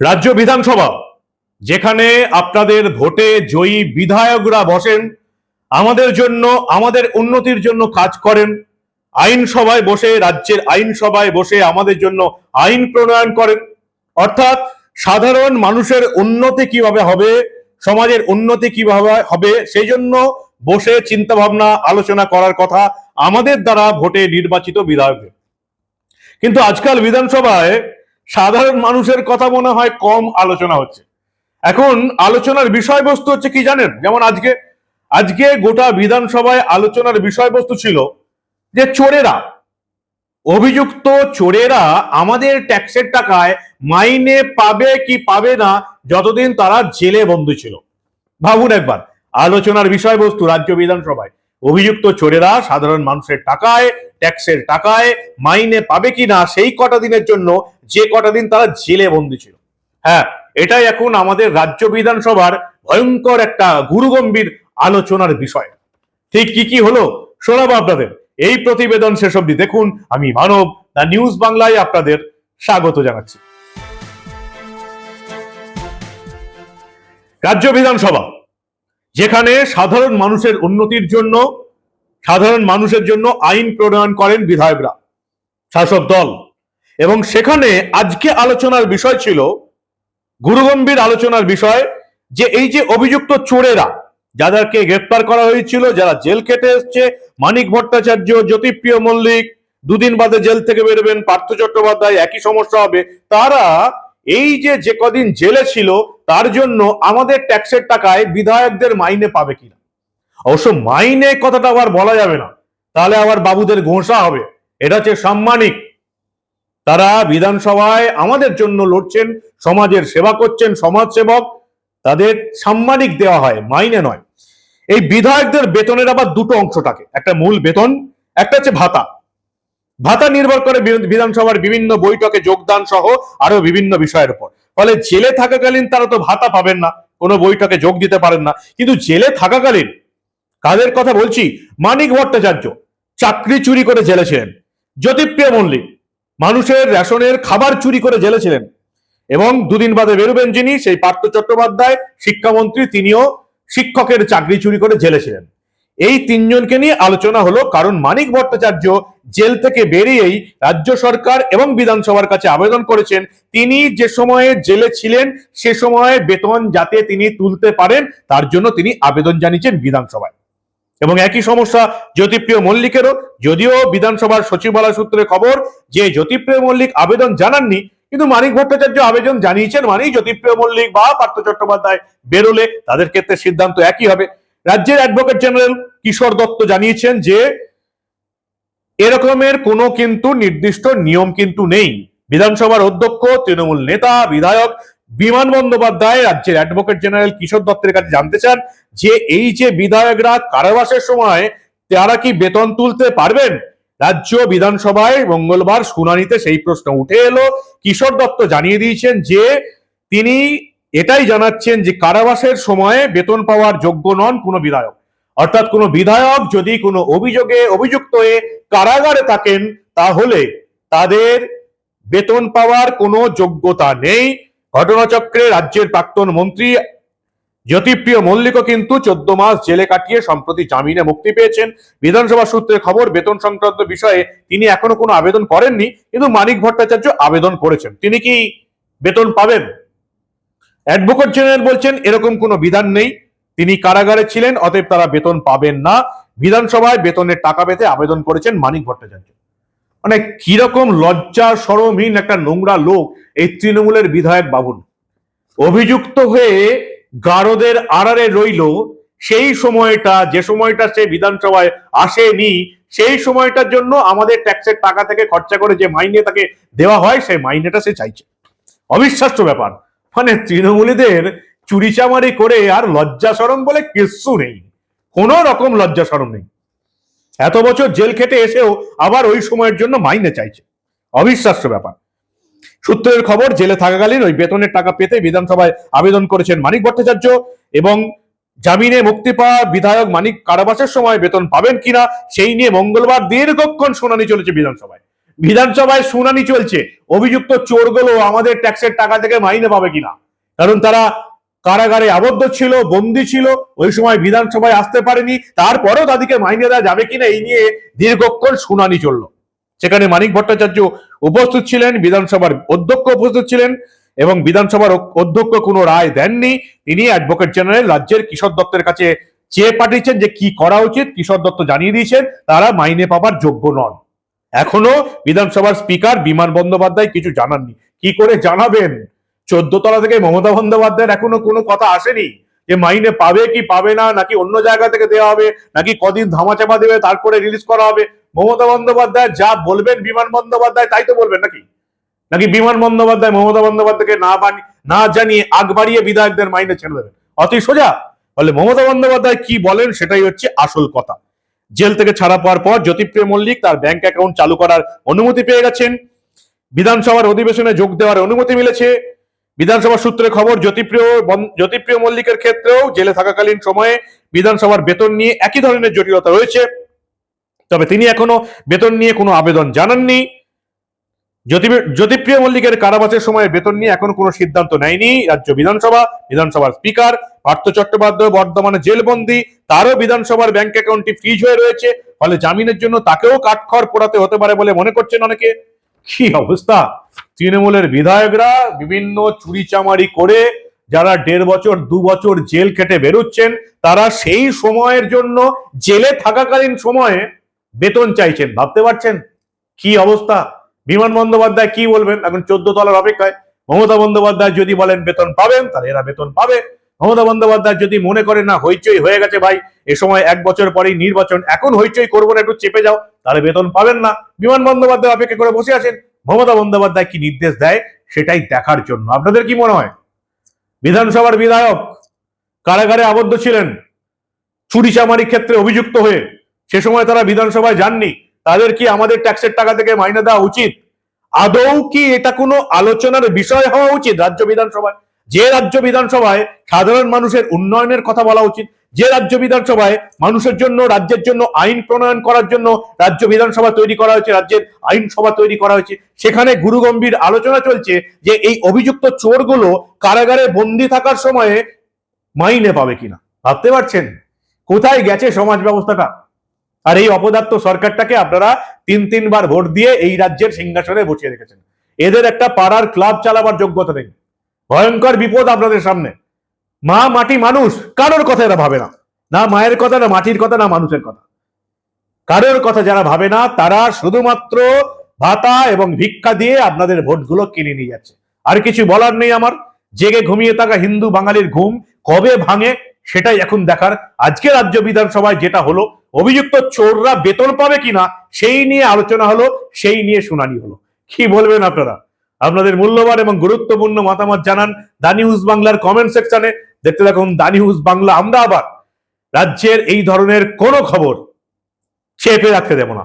রাজ্য বিধানসভা, যেখানে আপনাদের ভোটে জয়ী বিধায়করা বসেন, আমাদের জন্য, আমাদের উন্নতির জন্য কাজ করেন, আইনসভায় বসে, রাজ্যের আইনসভায় বসে আমাদের জন্য আইন প্রণয়ন করেন। অর্থাৎ সাধারণ মানুষের উন্নতি কীভাবে হবে, সমাজের উন্নতি কীভাবে হবে, সেই জন্য বসে চিন্তা ভাবনা আলোচনা করার কথা আমাদের দ্বারা ভোটে নির্বাচিত বিধায়কদের। কিন্তু আজকাল বিধানসভায় সাধারণ মানুষের কথা মনে হয় কম আলোচনা হচ্ছে। এখন আলোচনার বিষয়বস্তু হচ্ছে কি জানেন? যেমন আজকে আজকে গোটা বিধানসভায় আলোচনার বিষয়বস্তু ছিল যে চোরেরা, অভিযুক্ত চোরেরা আমাদের ট্যাক্সের টাকায় মাইনে পাবে কি পাবে না যতদিন তারা জেলে বন্দী ছিল। ভাবুন একবার, আলোচনার বিষয়বস্তু রাজ্য বিধানসভায়। অভিযুক্ত চোরেরা সাধারণ মানুষের টাকায়, ট্যাক্সের টাকায় মাইনে পাবে কি না সেই কটা দিনের জন্য যে কটা দিন তারা জেলে বন্দী ছিল। হ্যাঁ এটাই এখন আমাদের রাজ্য বিধানসভার ভয়ঙ্কর একটা গুরুগম্ভীর আলোচনার বিষয়। ঠিক কি কি হলো? শোনাবো আপনাদের। এই প্রতিবেদন শেষ অবধি দেখুন। আমি মানব, দা নিউজ বাংলায় আপনাদের স্বাগত জানাচ্ছি। রাজ্য বিধানসভা। যেখানে সাধারণ মানুষের উন্নতির জন্য, সাধারণ মানুষের জন্য আইন প্রণয়ন করেন বিধায়করা, শাসক দল। এবং সেখানে আজকে আলোচনার বিষয় ছিল, গুরুগম্ভীর আলোচনার বিষয় যে এই যে অভিযুক্ত চোরেরা, যাদেরকে গ্রেপ্তার করা হয়েছিল, যারা জেল কেটে এসছে, মানিক ভট্টাচার্য, জ্যোতিপ্রিয় মল্লিক, দুদিন বাদে জেল থেকে বেরোবেন, পার্থ চট্টোপাধ্যায়, একই সমস্যা হবে, তারা এই যে যে কদিন জেলে ছিল, তার জন্য আমাদের ট্যাক্সের টাকায় বিধায়কদের মাইনে পাবে কিনা? অবশ্য মাইনে কথাটা আবার বলা যাবে না। তাহলে আবার বাবুদের ঘোষা হবে। এটা হচ্ছে সাম্মানিক। তারা বিধানসভায় আমাদের জন্য লড়ছেন, সমাজের সেবা করছেন সমাজ সেবক তাদের সাম্মানিক দেওয়া হয়, মাইনে নয়। এই বিধায়কদের বেতনের আবার দুটো অংশ থাকে একটা মূল বেতন, একটা হচ্ছে ভাতা। ভাতা নির্ভর করে বিধানসভার বিভিন্ন বৈঠকে যোগদান সহ আরও বিভিন্ন বিষয়ের উপর। ফলে জেলে থাকাকালীন তারা তো ভাতা পাবেন না, কোনো বৈঠকে যোগ দিতে পারেন না। কিন্তু জেলে থাকাকালীন, কাদের কথা বলছি? মানিক ভট্টাচার্য, চাকরি চুরি করে জেলে ছিলেন। জ্যোতিপ্রিয় মল্লিক, মানুষের রেশনের খাবার চুরি করে জেলে ছিলেন। এবং দুদিন বাদে বেরোবেন যিনি, সেই পার্থ চট্টোপাধ্যায়, শিক্ষামন্ত্রী, তিনিও শিক্ষকের চাকরি চুরি করে জেলে ছিলেন। এই তিনজনকে নিয়ে আলোচনা হলো। কারণ মানিক ভট্টাচার্য জেল থেকে বেরিয়েই রাজ্য সরকার এবং বিধানসভার কাছে আবেদন করেছেন। তিনি যে সময়ে জেলে ছিলেন, সে সময়ে বেতন যাতে তিনি তুলতে পারেন, তার জন্য তিনি আবেদন জানিয়েছেন বিধানসভায়। এবং একই সমস্যা জ্যোতিপ্রিয় মল্লিকেরও। যদিও বিধানসভার সচিবালয় সূত্রে খবর যে জ্যোতিপ্রিয় মল্লিক আবেদন জানাননি, কিন্তু মানিক ভট্টাচার্য আবেদন জানিয়েছেন মানেই জ্যোতিপ্রিয় মল্লিক বা পার্থ চট্টোপাধ্যায় বেরোলে। তাদের ক্ষেত্রে সিদ্ধান্ত একই হবে। রাজ্যের অ্যাডভোকেট জেনারেল কিশোর দত্ত জানিয়েছেন যে, এরকমের কোনো কিন্তু নির্দিষ্ট নিয়ম কিন্তু নেই। বিধানসভার অধ্যক্ষ, তৃণমূল নেতা, বিধায়ক বিমান বন্দ্যোপাধ্যায় রাজ্যের অ্যাডভোকেট জেনারেল কিশোর দত্তের কাছে জানতে চান যে, এই যে বিধায়করা কারাবাসের সময় তারা কি বেতন তুলতে পারবেন? রাজ্য বিধানসভায় মঙ্গলবার শুনানিতে সেই প্রশ্ন উঠে এলো। কিশোর দত্ত জানিয়ে দিয়েছেন যে, তিনি এটাই জানাচ্ছেন যে কারাবাসের সময়ে বেতন পাওয়ার যোগ্য নন কোনো বিধায়ক। অর্থাৎ কোনো বিধায়ক যদি কোনো অভিযোগে অভিযুক্ত হয়ে কারাগারে থাকেন, তাহলে তাদের বেতন পাওয়ার কোনো যোগ্যতা নেই। ঘটনাচক্রে রাজ্যের প্রাক্তন মন্ত্রী জ্যোতিপ্রিয় মল্লিকও কিন্তু চোদ্দ মাস জেলে কাটিয়ে সম্প্রতি জামিনে মুক্তি পেয়েছেন। বিধানসভা সূত্রে খবর, বেতন সংক্রান্ত বিষয়ে তিনি এখনও কোনো আবেদন করেননি, কিন্তু মানিক ভট্টাচার্য আবেদন করেছেন। তিনি কি বেতন পাবেন? অ্যাডভোকেট জেনারেল বলছেন, এরকম কোনো বিধান নেই। তিনি কারাগারে ছিলেন, অতএব তারা বেতন পাবেন না। বিধানসভায় বেতনের টাকা পেতে আবেদন করেছেন মানিক ভট্টাচার্য। মানে কীরকম লজ্জা, সরমহীন একটা নোংরা লোক এই তৃণমূলের বিধায়ক বাবুন অভিযুক্ত হয়ে গারদের আড়ারে রইল, সেই সময়টা, যে সময়টা সে বিধানসভায় আসেনি, সেই সময়টার জন্য আমাদের ট্যাক্সের টাকা থেকে খরচা করে যে মাইনে তাকে দেওয়া হয়, সেই মাইনেটা সে চাইছে। অবিশ্বাস্য ব্যাপার। মানে তৃণমূলীদের চুরিচামারি করে আর লজ্জা সরম বলে কিচ্ছু নেই। কোনো রকম লজ্জা সরম নেই। এত বছর জেল খেটে এসেও আবার ওই সময়ের জন্য মাইনে চাইছে। অবিশ্বাস্য ব্যাপার। সূত্রের খবর, জেলে থাকাকালীন ওই বেতনের টাকা পেতে বিধানসভায় আবেদন করেছেন মানিক ভট্টাচার্য এবং জামিনে মুক্তি পাওয়া বিধায়ক মানিক কারাবাসের সময় বেতন পাবেন কিনা সেই নিয়ে মঙ্গলবার দীর্ঘক্ষণ শুনানি চলেছে বিধানসভায়। বিধানসভায় শুনানি চলছে। অভিযুক্ত চোরগুলো আমাদের ট্যাক্সের টাকা থেকে মাইনে পাবে কিনা? কারণ তারা কারাগারে আবদ্ধ ছিল, বন্দি ছিল, ওই সময় বিধানসভায় আসতে পারেনি, তারপরেও তাদেরকে মাইনে দেওয়া যাবে কিনা এই নিয়ে দীর্ঘক্ষণ শুনানি চলল। সেখানে মানিক ভট্টাচার্য উপস্থিত ছিলেন, বিধানসভার অধ্যক্ষ উপস্থিত ছিলেন এবং বিধানসভার অধ্যক্ষ কোনো রায় দেননি। তিনি অ্যাডভোকেট জেনারেল রাজ্যের কিশোর দত্তের কাছে চেয়ে পাঠিয়েছেন যে কি করা উচিত। কিশোর দত্ত জানিয়ে দিয়েছেন, তারা মাইনে পাবার যোগ্য নন। এখনও বিধানসভার স্পিকার বিমান বন্দ্যোপাধ্যায় কিছু জানাননি। কি করে জানাবেন? চোদ্দ তলা থেকে মমতা বন্দ্যোপাধ্যায়ের এখনও কোনো কথা আসেনি যে মাইনে পাবে কি পাবে না, নাকি অন্য জায়গা থেকে দেওয়া হবে, নাকি কদিন ধামাচাপা দেবে, তারপরে রিলিজ করা হবে। মমতা বন্দ্যোপাধ্যায় যা বলবেন বিমান বন্দ্যোপাধ্যায় তাই তো বলবেন নাকি? নাকি বিমান বন্দ্যোপাধ্যায় মমতা বন্দ্যোপাধ্যায়কে না বানি, না জানিয়ে আগ বাড়িয়ে বিধায়কদের মাইনে ছেড়ে দেবেন? অতি সোজা। বলে মমতা বন্দ্যোপাধ্যায় কি বলেন সেটাই হচ্ছে আসল কথা। জেল থেকে ছাড়া পাওয়ার পর জ্যোতিপ্রিয় মল্লিক তার ব্যাংক অ্যাকাউন্ট চালু করার অনুমতি পেয়ে গেছেন। বিধানসভার অধিবেশনে যোগ দেওয়ার অনুমতি মিলেছে। বিধানসভা সূত্রে খবর, জ্যোতিপ্রিয় জ্যোতিপ্রিয় মল্লিকের ক্ষেত্রেও জেলে থাকাকালীন সময়ে বিধানসভার বেতন নিয়ে একই ধরনের জটিলতা রয়েছে। তবে তিনি এখনও বেতন নিয়ে কোনো আবেদন জানাননি। জ্যোতিপ্রিয় মল্লিকের কারাবাসের সময় বেতন নিয়ে এখনও কোনো সিদ্ধান্ত নেয়নি রাজ্য বিধানসভা, বিধানসভার স্পিকার। পার্থ চট্টোপাধ্যায় বর্তমানে জেলবন্দি, তারও বিধানসভার ব্যাংক অ্যাকাউন্টটি ফ্রিজ হয়ে রয়েছে, ফলে জামিনের জন্য তাকেও কাঠখড় পোড়াতে হতে পারে বলে মনে করছেন অনেকে। কি অবস্থা? তৃণমূলের বিধায়করা বিভিন্ন চুরি চামারি করে যারা দেড় বছর, দু বছর জেল কেটে বেরোচ্ছেন, তারা সেই সময়ের জন্য জেলে থাকাকালীন সময়ে বেতন চাইছেন। ভাবতে পারছেন? কি অবস্থা? বিমান বন্দ্যোপাধ্যায় কি বলবেন? এখন চোদ্দ তলার অপেক্ষায়। মমতা বন্দ্যোপাধ্যায় যদি বলেন বেতন পাবেন, তাহলে এরা বেতন পাবে। মমতা বন্দ্যোপাধ্যায় যদি মনে করেন না হইচই হয়ে গেছে ভাই, এ সময় এক বছর পরেই নির্বাচন, এখন হইচই করব না, একটু চেপে যাও, তাহলে বেতন পাবেন না। বিমান বন্দ্যোপাধ্যায় অপেক্ষা করে বসে আছেন। মমতা বন্দ্যোপাধ্যায় কি নির্দেশ দেয় সেটাই দেখার জন্য। আপনাদের কি মনে হয়? বিধানসভার বিধায়ক কারাগারে আবদ্ধ ছিলেন, চুরি চামারির ক্ষেত্রে অভিযুক্ত হয়ে, সে সময় তারা বিধানসভায় যাননি, তাদের কি আমাদের ট্যাক্সের টাকা থেকে মাইনে দেওয়া উচিত? আদৌ কি এটা কোনো আলোচনার বিষয় হওয়া উচিত রাজ্য বিধানসভায়? যে রাজ্য বিধানসভায় সাধারণ মানুষের উন্নয়নের কথা বলা উচিত, যে রাজ্য বিধানসভায় মানুষের জন্য, রাজ্যের জন্য আইন প্রণয়ন করার জন্য রাজ্য বিধানসভা তৈরি করা হয়েছে, রাজ্যের আইনসভা তৈরি করা হয়েছে, সেখানে গুরুগম্ভীর আলোচনা চলছে যে এই অভিযুক্ত চোরগুলো কারাগারে বন্দি থাকার সময়ে মাইনে পাবে কিনা। ভাবতে পারছেন? কোথায় গেছে সমাজ ব্যবস্থাটা? আর এই অপদার্থ সরকারটাকে আপনারা তিন, তিনবার ভোট দিয়ে এই রাজ্যের সিংহাসনে বসিয়ে রেখেছেন। এদের একটা পাড়ার ক্লাব চালাবার যোগ্যতা নেই। ভয়ঙ্কর বিপদ আপনাদের সামনে। মা মাটি মানুষ, কারোর কথা এরা ভাবে না। না মায়ের কথা, না মাটির কথা, না মানুষের কথা। কারোর কথা যারা ভাবে না, তারা শুধুমাত্র ভাতা এবং ভিক্ষা দিয়ে আপনাদের ভোটগুলো কিনে নিয়ে যাচ্ছে। আর কিছু বলার নেই আমার। জেগে ঘুমিয়ে থাকা হিন্দু বাঙালির ঘুম কবে ভাঙে, সেটাই এখন দেখার। আজকে রাজ্য বিধানসভায় যেটা হলো, অভিযুক্ত চোররা বেতন পাবে কিনা, সেই নিয়ে আলোচনা হলো, সেই নিয়ে শুনানি হলো। কি বলবেন আপনারা? আপনাদের মূল্যবান এবং গুরুত্বপূর্ণ মতামত জানান দা নিউজ বাংলার কমেন্ট সেকশনে দেখতে থাকুন দা নিউজ বাংলা। আমরা আবার রাজ্যের এই ধরনের কোনো খবর চেপে রাখতে দেব না।